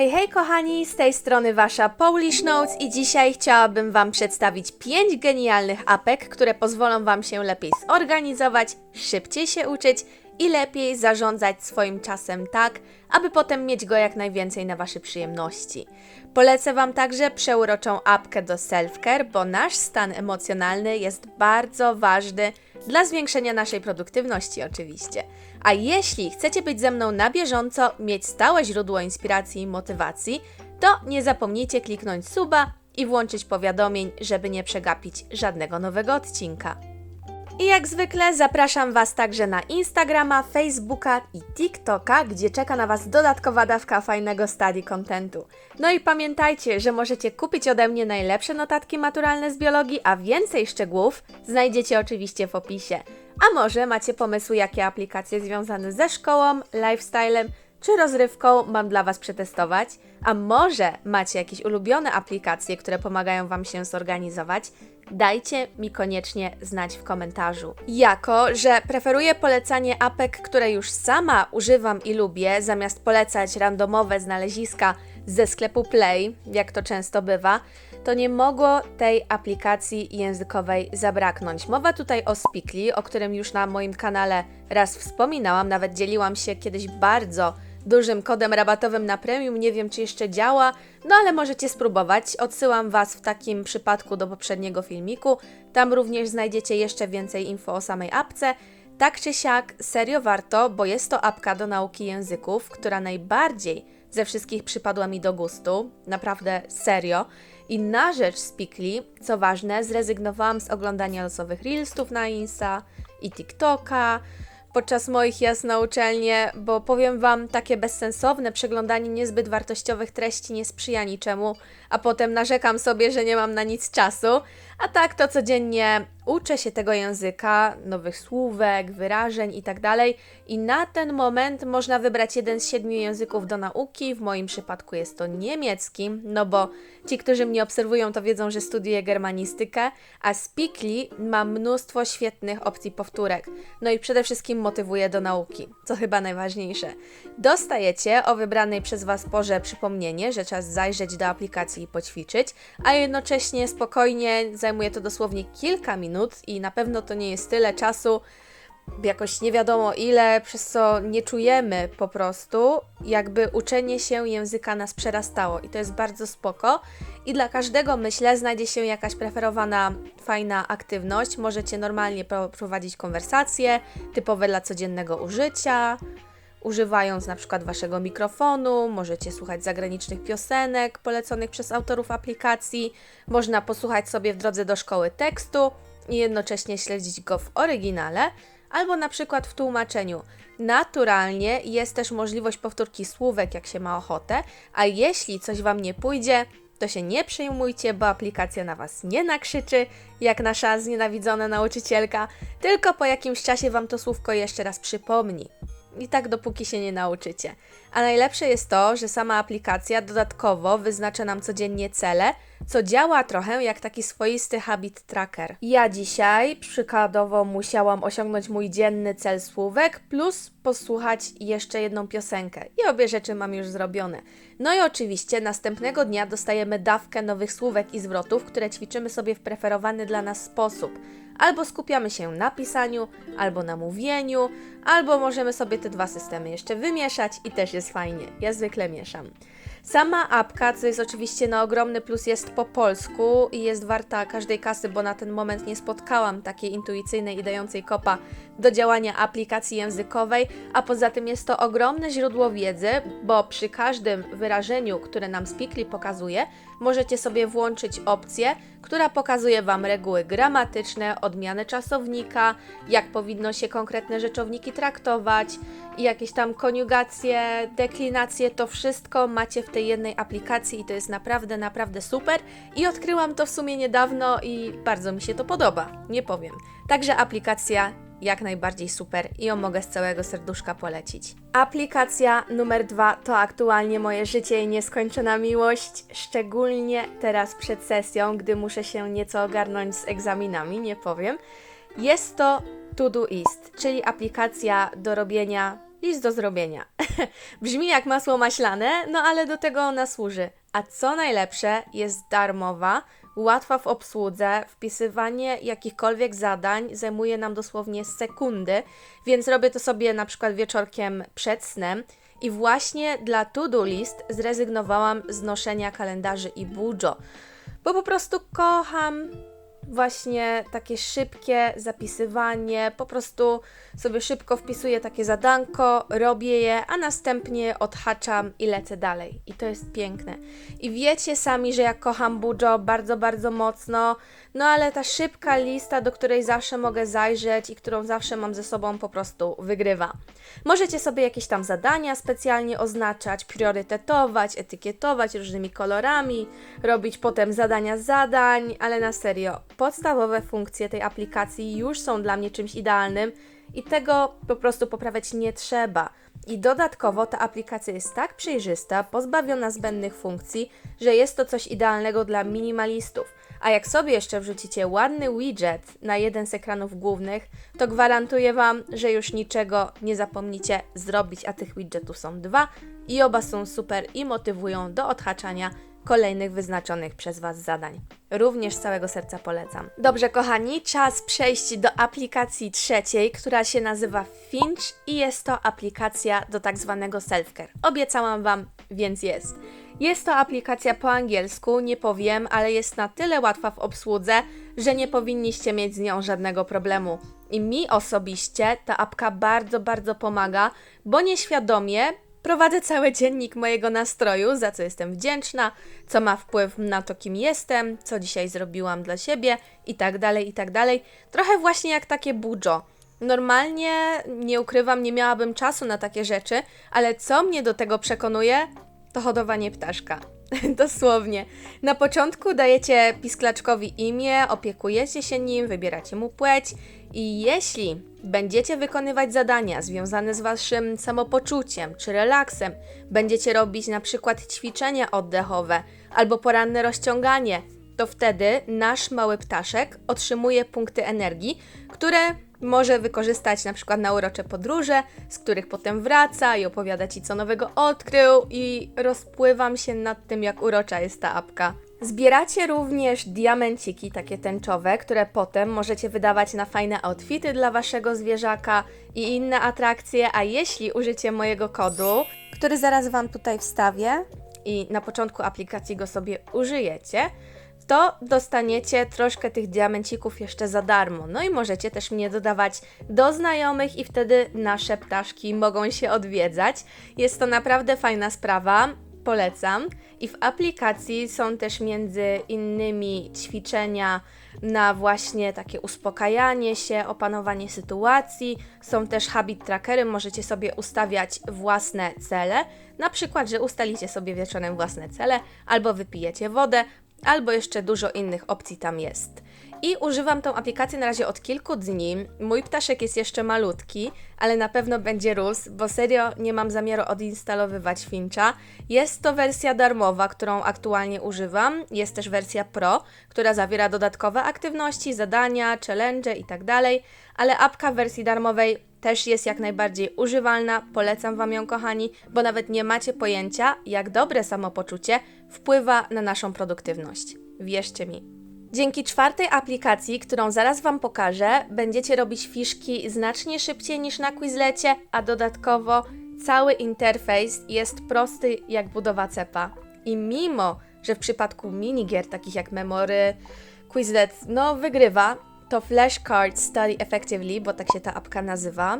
Hej, hej kochani, z tej strony wasza Polish Notes i dzisiaj chciałabym wam przedstawić 5 genialnych apek, które pozwolą wam się lepiej zorganizować, szybciej się uczyć i lepiej zarządzać swoim czasem tak, aby potem mieć go jak najwięcej na wasze przyjemności. Polecę wam także przeuroczą apkę do self-care, bo nasz stan emocjonalny jest bardzo ważny dla zwiększenia naszej produktywności oczywiście. A jeśli chcecie być ze mną na bieżąco, mieć stałe źródło inspiracji i motywacji, to nie zapomnijcie kliknąć suba i włączyć powiadomień, żeby nie przegapić żadnego nowego odcinka. I jak zwykle zapraszam Was także na Instagrama, Facebooka i TikToka, gdzie czeka na Was dodatkowa dawka fajnego study contentu. No i pamiętajcie, że możecie kupić ode mnie najlepsze notatki maturalne z biologii, a więcej szczegółów znajdziecie oczywiście w opisie. A może macie pomysły, jakie aplikacje związane ze szkołą, lifestylem czy rozrywką mam dla Was przetestować? A może macie jakieś ulubione aplikacje, które pomagają Wam się zorganizować? Dajcie mi koniecznie znać w komentarzu. Jako, że preferuję polecanie apek, które już sama używam i lubię, zamiast polecać randomowe znaleziska ze sklepu Play, jak to często bywa, to nie mogło tej aplikacji językowej zabraknąć. Mowa tutaj o Speakly, o którym już na moim kanale raz wspominałam, nawet dzieliłam się kiedyś bardzo dużym kodem rabatowym na premium. Nie wiem, czy jeszcze działa, no ale możecie spróbować. Odsyłam Was w takim przypadku do poprzedniego filmiku. Tam również znajdziecie jeszcze więcej info o samej apce. Tak czy siak, serio warto, bo jest to apka do nauki języków, która najbardziej ze wszystkich przypadła mi do gustu. Naprawdę serio. I na rzecz Speakly, co ważne, zrezygnowałam z oglądania losowych reelsów na Insta i TikToka podczas moich jazd na uczelnię, bo powiem Wam, takie bezsensowne przeglądanie niezbyt wartościowych treści nie sprzyja niczemu, a potem narzekam sobie, że nie mam na nic czasu, a tak to codziennie uczę się tego języka, nowych słówek, wyrażeń itd. I na ten moment można wybrać jeden z siedmiu języków do nauki. W moim przypadku jest to niemiecki, no bo ci, którzy mnie obserwują, to wiedzą, że studiuję germanistykę, a Speakly ma mnóstwo świetnych opcji powtórek. No i przede wszystkim motywuje do nauki, co chyba najważniejsze. Dostajecie o wybranej przez Was porze przypomnienie, że czas zajrzeć do aplikacji i poćwiczyć, a jednocześnie spokojnie zajmuje to dosłownie kilka minut i na pewno to nie jest tyle czasu, jakoś nie wiadomo ile, przez co nie czujemy po prostu, jakby uczenie się języka nas przerastało i to jest bardzo spoko. I dla każdego, myślę, znajdzie się jakaś preferowana, fajna aktywność. Możecie normalnie prowadzić konwersacje, typowe dla codziennego użycia, używając na przykład waszego mikrofonu, możecie słuchać zagranicznych piosenek poleconych przez autorów aplikacji, można posłuchać sobie w drodze do szkoły tekstu i jednocześnie śledzić go w oryginale, albo na przykład w tłumaczeniu. Naturalnie jest też możliwość powtórki słówek, jak się ma ochotę, a jeśli coś Wam nie pójdzie, to się nie przejmujcie, bo aplikacja na Was nie nakrzyczy, jak nasza znienawidzona nauczycielka, tylko po jakimś czasie Wam to słówko jeszcze raz przypomni. I tak dopóki się nie nauczycie. A najlepsze jest to, że sama aplikacja dodatkowo wyznacza nam codziennie cele, co działa trochę jak taki swoisty habit tracker. Ja dzisiaj przykładowo musiałam osiągnąć mój dzienny cel słówek plus posłuchać jeszcze jedną piosenkę. I obie rzeczy mam już zrobione. No i oczywiście następnego dnia dostajemy dawkę nowych słówek i zwrotów, które ćwiczymy sobie w preferowany dla nas sposób. Albo skupiamy się na pisaniu, albo na mówieniu, albo możemy sobie te dwa systemy jeszcze wymieszać i też jest fajnie. Ja zwykle mieszam. Sama apka, co jest oczywiście na ogromny plus, jest po polsku i jest warta każdej kasy, bo na ten moment nie spotkałam takiej intuicyjnej i dającej kopa do działania aplikacji językowej, a poza tym jest to ogromne źródło wiedzy, bo przy każdym wyrażeniu, które nam Speakly pokazuje, możecie sobie włączyć opcję, która pokazuje Wam reguły gramatyczne, odmiany czasownika, jak powinno się konkretne rzeczowniki traktować jakieś tam koniugacje, deklinacje, to wszystko macie w tej jednej aplikacji i to jest naprawdę, naprawdę super. I odkryłam to w sumie niedawno i bardzo mi się to podoba, nie powiem. Także aplikacja jak najbardziej super i ją mogę z całego serduszka polecić. Aplikacja numer dwa to aktualnie moje życie i nieskończona miłość, szczególnie teraz przed sesją, gdy muszę się nieco ogarnąć z egzaminami, nie powiem. Jest to Todoist, czyli aplikacja do robienia list do zrobienia. Brzmi jak masło maślane, no ale do tego ona służy. A co najlepsze, jest darmowa, łatwa w obsłudze, wpisywanie jakichkolwiek zadań zajmuje nam dosłownie sekundy, więc robię to sobie na przykład wieczorkiem przed snem i właśnie dla to-do list zrezygnowałam z noszenia kalendarzy i Bujo, bo po prostu kocham właśnie takie szybkie zapisywanie, po prostu sobie szybko wpisuję takie zadanko, robię je, a następnie odhaczam i lecę dalej. I to jest piękne. I wiecie sami, że ja kocham Bujo bardzo, bardzo mocno, no ale ta szybka lista, do której zawsze mogę zajrzeć i którą zawsze mam ze sobą, po prostu wygrywa. Możecie sobie jakieś tam zadania specjalnie oznaczać, priorytetować, etykietować różnymi kolorami, robić potem zadania zadań, ale na serio, podstawowe funkcje tej aplikacji już są dla mnie czymś idealnym i tego po prostu poprawiać nie trzeba. I dodatkowo ta aplikacja jest tak przejrzysta, pozbawiona zbędnych funkcji, że jest to coś idealnego dla minimalistów. A jak sobie jeszcze wrzucicie ładny widget na jeden z ekranów głównych, to gwarantuję Wam, że już niczego nie zapomnicie zrobić, a tych widgetów są dwa i oba są super i motywują do odhaczania kolejnych wyznaczonych przez Was zadań. Również z całego serca polecam. Dobrze, kochani, czas przejść do aplikacji trzeciej, która się nazywa Finch i jest to aplikacja do tak zwanego self-care. Obiecałam Wam, więc jest. Jest to aplikacja po angielsku, nie powiem, ale jest na tyle łatwa w obsłudze, że nie powinniście mieć z nią żadnego problemu. I mi osobiście ta apka bardzo, bardzo pomaga, bo nieświadomie Prowadzę cały dziennik mojego nastroju, za co jestem wdzięczna, co ma wpływ na to, kim jestem, co dzisiaj zrobiłam dla siebie i tak dalej, i tak dalej. Trochę właśnie jak takie bujo. Normalnie, nie ukrywam, nie miałabym czasu na takie rzeczy, ale co mnie do tego przekonuje, to hodowanie ptaszka. Dosłownie. Na początku dajecie pisklaczkowi imię, opiekujecie się nim, wybieracie mu płeć i jeśli będziecie wykonywać zadania związane z waszym samopoczuciem czy relaksem, będziecie robić na przykład ćwiczenia oddechowe albo poranne rozciąganie, to wtedy nasz mały ptaszek otrzymuje punkty energii, które może wykorzystać na przykład na urocze podróże, z których potem wraca i opowiada Ci, co nowego odkrył i rozpływam się nad tym, jak urocza jest ta apka. Zbieracie również diamenciki, takie tęczowe, które potem możecie wydawać na fajne outfity dla Waszego zwierzaka i inne atrakcje, a jeśli użycie mojego kodu, który zaraz Wam tutaj wstawię i na początku aplikacji go sobie użyjecie, to dostaniecie troszkę tych diamencików jeszcze za darmo. No i możecie też mnie dodawać do znajomych i wtedy nasze ptaszki mogą się odwiedzać. Jest to naprawdę fajna sprawa. Polecam. I w aplikacji są też między innymi ćwiczenia na właśnie takie uspokajanie się, opanowanie sytuacji. Są też habit trackery, możecie sobie ustawiać własne cele. Na przykład, że ustalicie sobie wieczorem własne cele, albo wypijecie wodę, albo jeszcze dużo innych opcji tam jest. I używam tą aplikację na razie od kilku dni. Mój ptaszek jest jeszcze malutki, ale na pewno będzie rósł, bo serio nie mam zamiaru odinstalowywać Fincha. Jest to wersja darmowa, którą aktualnie używam. Jest też wersja Pro, która zawiera dodatkowe aktywności, zadania, challenge. Tak ale apka w wersji darmowej też jest jak najbardziej używalna. Polecam Wam ją, kochani, bo nawet nie macie pojęcia, jak dobre samopoczucie wpływa na naszą produktywność. Wierzcie mi. Dzięki czwartej aplikacji, którą zaraz Wam pokażę, będziecie robić fiszki znacznie szybciej niż na Quizlecie, a dodatkowo cały interfejs jest prosty jak budowa cepa. I mimo, że w przypadku minigier takich jak Memory, Quizlet, no wygrywa, to Flashcard Study Effectively, bo tak się ta apka nazywa,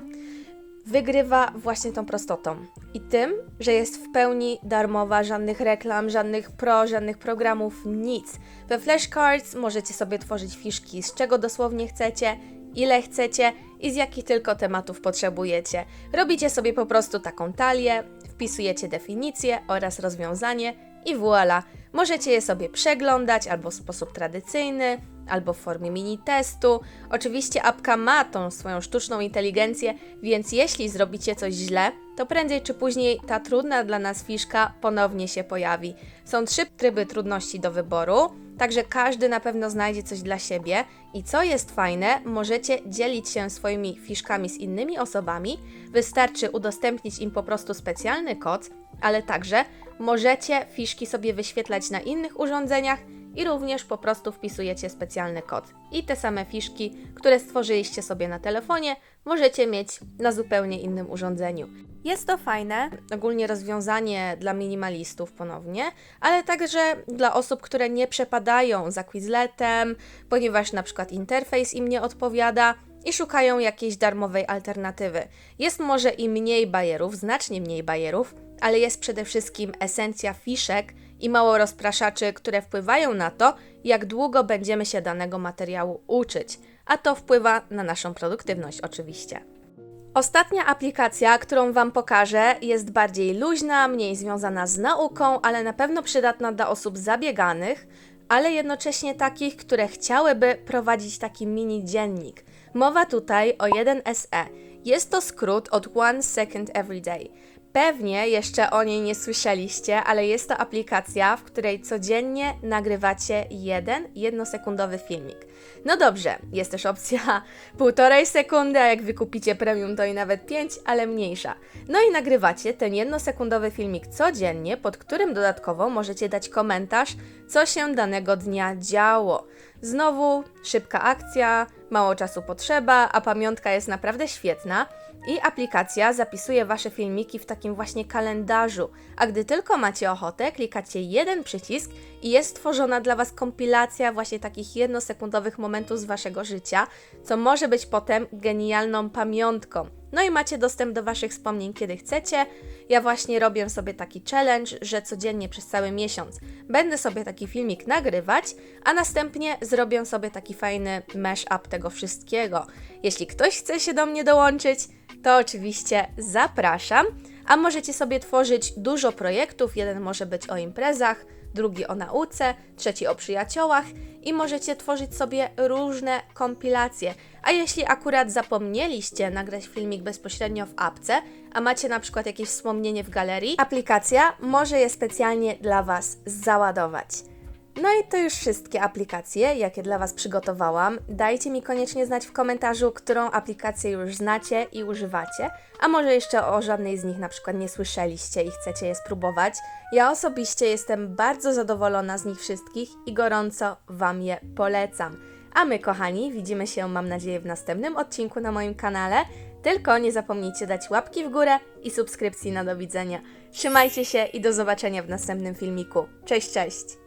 wygrywa właśnie tą prostotą i tym, że jest w pełni darmowa, żadnych reklam, żadnych pro, żadnych programów, nic. We Flashcards możecie sobie tworzyć fiszki z czego dosłownie chcecie, ile chcecie i z jakich tylko tematów potrzebujecie. Robicie sobie po prostu taką talię, wpisujecie definicję oraz rozwiązanie i voilà. Możecie je sobie przeglądać albo w sposób tradycyjny, albo w formie mini testu. Oczywiście apka ma tą swoją sztuczną inteligencję, więc jeśli zrobicie coś źle, to prędzej czy później ta trudna dla nas fiszka ponownie się pojawi. Są trzy tryby trudności do wyboru, także każdy na pewno znajdzie coś dla siebie. I co jest fajne, możecie dzielić się swoimi fiszkami z innymi osobami. Wystarczy udostępnić im po prostu specjalny kod, ale także możecie fiszki sobie wyświetlać na innych urządzeniach i również po prostu wpisujecie specjalny kod. I te same fiszki, które stworzyliście sobie na telefonie, możecie mieć na zupełnie innym urządzeniu. Jest to fajne, ogólnie rozwiązanie dla minimalistów ponownie, ale także dla osób, które nie przepadają za Quizletem, ponieważ na przykład interfejs im nie odpowiada i szukają jakiejś darmowej alternatywy. Jest może i mniej bajerów, znacznie mniej bajerów, ale jest przede wszystkim esencja fiszek i mało rozpraszaczy, które wpływają na to, jak długo będziemy się danego materiału uczyć, a to wpływa na naszą produktywność oczywiście. Ostatnia aplikacja, którą Wam pokażę, jest bardziej luźna, mniej związana z nauką, ale na pewno przydatna dla osób zabieganych, ale jednocześnie takich, które chciałyby prowadzić taki mini dziennik. Mowa tutaj o 1SE. Jest to skrót od One Second Every Day. Pewnie jeszcze o niej nie słyszeliście, ale jest to aplikacja, w której codziennie nagrywacie jeden jednosekundowy filmik. No dobrze, jest też opcja półtorej sekundy, a jak wykupicie premium to i nawet 5, ale mniejsza. No i nagrywacie ten jednosekundowy filmik codziennie, pod którym dodatkowo możecie dać komentarz, co się danego dnia działo. Znowu szybka akcja, mało czasu potrzeba, a pamiątka jest naprawdę świetna i aplikacja zapisuje Wasze filmiki w takim właśnie kalendarzu, a gdy tylko macie ochotę, klikacie jeden przycisk i jest stworzona dla Was kompilacja właśnie takich jednosekundowych momentów z Waszego życia, co może być potem genialną pamiątką. No i macie dostęp do Waszych wspomnień, kiedy chcecie. Ja właśnie robię sobie taki challenge, że codziennie przez cały miesiąc będę sobie taki filmik nagrywać, a następnie zrobię sobie taki fajny mash-up tego wszystkiego. Jeśli ktoś chce się do mnie dołączyć, to oczywiście zapraszam. A możecie sobie tworzyć dużo projektów. Jeden może być o imprezach, drugi o nauce, trzeci o przyjaciołach i możecie tworzyć sobie różne kompilacje. A jeśli akurat zapomnieliście nagrać filmik bezpośrednio w apce, a macie na przykład jakieś wspomnienie w galerii, aplikacja może je specjalnie dla Was załadować. No i to już wszystkie aplikacje, jakie dla Was przygotowałam. Dajcie mi koniecznie znać w komentarzu, którą aplikację już znacie i używacie, a może jeszcze o żadnej z nich na przykład nie słyszeliście i chcecie je spróbować. Ja osobiście jestem bardzo zadowolona z nich wszystkich i gorąco Wam je polecam. A my, kochani, widzimy się, mam nadzieję, w następnym odcinku na moim kanale. Tylko nie zapomnijcie dać łapki w górę i subskrypcji na do widzenia. Trzymajcie się i do zobaczenia w następnym filmiku. Cześć, cześć!